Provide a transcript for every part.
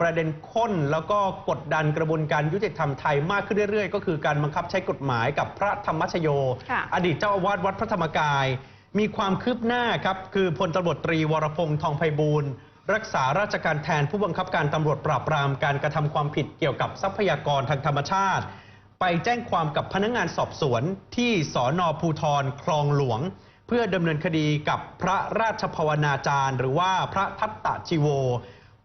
ประเด็นข้นแล้วก็กดดันกระบวนการยุติธรรมไทยมากขึ้นเรื่อยๆ ก็คือการบังคับใช้กฎหมายกับพระธรรมชโยค่ะอดีตเจ้าอาวาสวัดพระธรรมกาย มีความคืบหน้าครับ คือพลตำรวจตรีวรพงษ์ทองไพบูลย์รักษาราชการแทนผู้บังคับการตำรวจปราบปรามการกระทำความผิดเกี่ยวกับทรัพยากรทางธรรมชาติ ไปแจ้งความกับพนักงานสอบสวนที่สอนอภูทรคลองหลวง เพื่อดำเนินคดีกับพระราชภาวนาจารย์ หรือว่าพระทัตตชีโวพ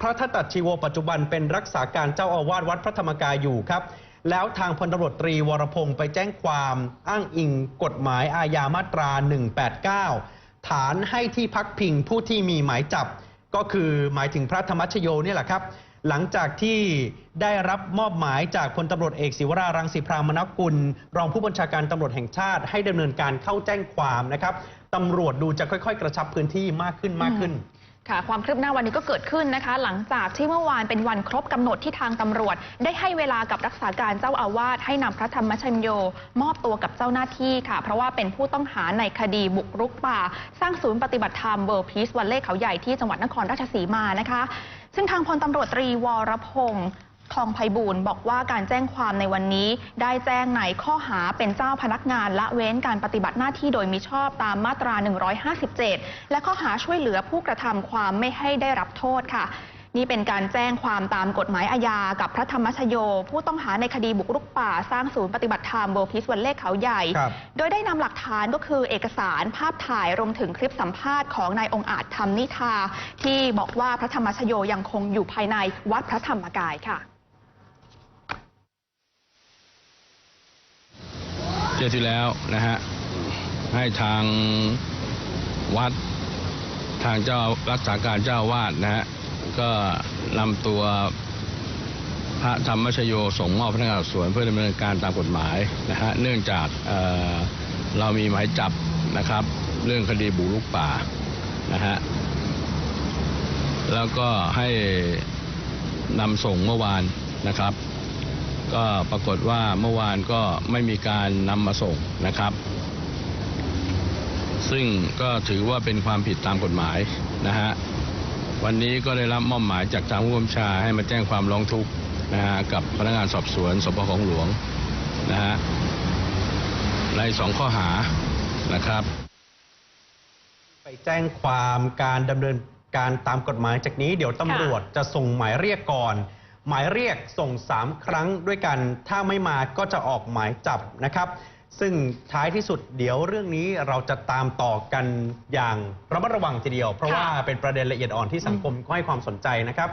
ระทัตตชีโวปัจจุบันเป็นรักษาการเจ้าอาวาสวัดพระธรรมกายอยู่ครับ แล้วทางพลตำรวจตรีวรพงศ์ไปแจ้งความอ้างอิงกฎหมายอาญามาตรา 189 ฐานให้ที่พักพิงผู้ที่มีหมายจับ ก็คือหมายถึงพระธรรมชโยนี่แหละครับ หลังจากที่ได้รับมอบหมายจากพลตำรวจเอกศิวรารังสีพรามนกุล รองผู้บัญชาการตำรวจแห่งชาติ ให้ดำเนินการเข้าแจ้งความนะครับตำรวจดูจะค่อย ๆ กระชับพื้นที่มากขึ้นมากขึ้น ค่ะความคืบหน้าวันนี้ก็เกิดขึ้นนะคะ หลังจากที่เมื่อวานเป็นวันครบกำหนดที่ทางตำรวจ ได้ให้เวลากับรักษาการเจ้าอาวาสให้นำพระธรรมชโย มอบตัวกับเจ้าหน้าที่ค่ะ เพราะว่าเป็นผู้ต้องหาในคดีบุกรุกป่า สร้างศูนย์ปฏิบัติธรรมเวิร์พีซวันเล่เขาใหญ่ที่จังหวัดนครราชสีมานะคะ ซึ่งทางพลตำรวจตรีวรพงศ์ คลองไพบูลย์บอกว่าการแจ้งความในวันนี้ ได้แจ้งในข้อหาเป็นเจ้าพนักงานละเว้นการปฏิบัติหน้าที่โดยมิชอบตามมาตรา 157 และข้อหาช่วยเหลือผู้กระทำความไม่ให้ได้รับโทษค่ะนี่เป็นการแจ้งความตามกฎหมายอาญากับพระธรรมชโย ผู้ต้องหาในคดีบุกรุกป่า สร้างศูนย์ปฏิบัติธรรมเบลพิสวันเลขเขาใหญ่ครับโดยได้นำหลักฐานก็คือเอกสารภาพถ่ายรวมถึงคลิปสัมภาษณ์ของนายองค์อาจธรรมนิทา ที่บอกว่าพระธรรมชโยยังคงอยู่ภายในวัดพระธรรมกายค่ะ ที่ยวที่แล้วนะฮะให้ทางวัดทางเจ้ารักษาการเจ้าวาดนะฮะก็นำตัวพระธรรมชโยส่งมอบพนักงานสวนเพื่อดำเนินการตามกฎหมายนะฮะเนื่องจากเออเรามีหมายจับนะครับ เรื่องคดีบุกรุกป่านะฮะแล้วก็ให้นำส่งเมื่อวานนะครับ ก็ปรากฏว่าเมื่อวานก็ไม่มีการนำมาส่งนะครับ ซึ่งก็ถือว่าเป็นความผิดตามกฎหมายนะฮะวันนี้ก็ได้รับมอบหมายจากทางผู้บัญชาให้มาแจ้งความร้องทุกข์นะฮะกับพนักงานสอบสวนสพของหลวงนะฮะในสองข้อหานะครับ ไปแจ้งความการดำเนินการตามกฎหมายจากนี้เดี๋ยวตำรวจจะส่งหมายเรียกก่อน หมายเรียกส่ง 3 ครั้งด้วยกัน ถ้าไม่มาก็จะออกหมายจับนะครับ ซึ่งท้ายที่สุดเดี๋ยวเรื่องนี้เราจะตามต่อกันอย่างระมัดระวังทีเดียว เพราะค่ะว่าเป็นประเด็นละเอียดอ่อนที่สังคมก็ให้ความสนใจนะครับ